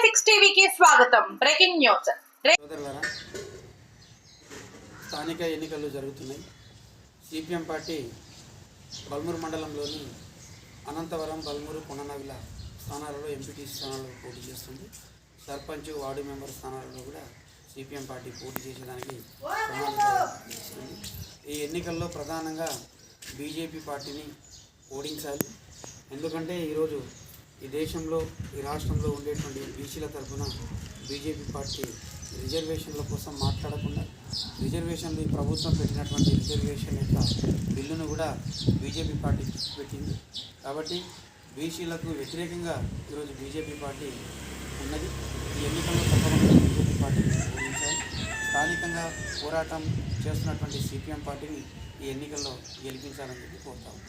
చూద్దాం breaking news. సోదరులారా స్థానిక ఎన్నికలు జరుగుతున్నాయి. సిపిఎం పార్టీ బల్మూరు మండలంలోని అనంతవరం బల్మూరు కొననవిల స్థానాలలో ఎంపీటీ స్థానాల్లో పోటీ చేస్తుంది. సర్పంచ్ వార్డు మెంబర్ స్థానాలలో కూడా సిపిఎం పార్టీ పోటీ చేసేదానికి ఈ ఎన్నికల్లో ప్రధానంగా బీజేపీ పార్టీని ఓడించాలి. ఎందుకంటే ఈరోజు ఈ దేశంలో ఈ రాష్ట్రంలో ఉండేటువంటి బీసీల తరఫున బీజేపీ పార్టీ రిజర్వేషన్ల కోసం మాట్లాడకుండా రిజర్వేషన్లు ఈ ప్రభుత్వం పెట్టినటువంటి రిజర్వేషన్ యొక్క బిల్లును కూడా బీజేపీ పార్టీ పెట్టింది. కాబట్టి బీసీలకు వ్యతిరేకంగా ఈరోజు బీజేపీ పార్టీ ఉన్నది. ఈ ఎన్నికల్లో తప్పకుండా బీజేపీ పార్టీని ఓడించాలి. స్థానికంగా పోరాటం చేస్తున్నటువంటి సిపిఎం పార్టీని ఈ ఎన్నికల్లో గెలిపించాలని చెప్పి కోరుతాము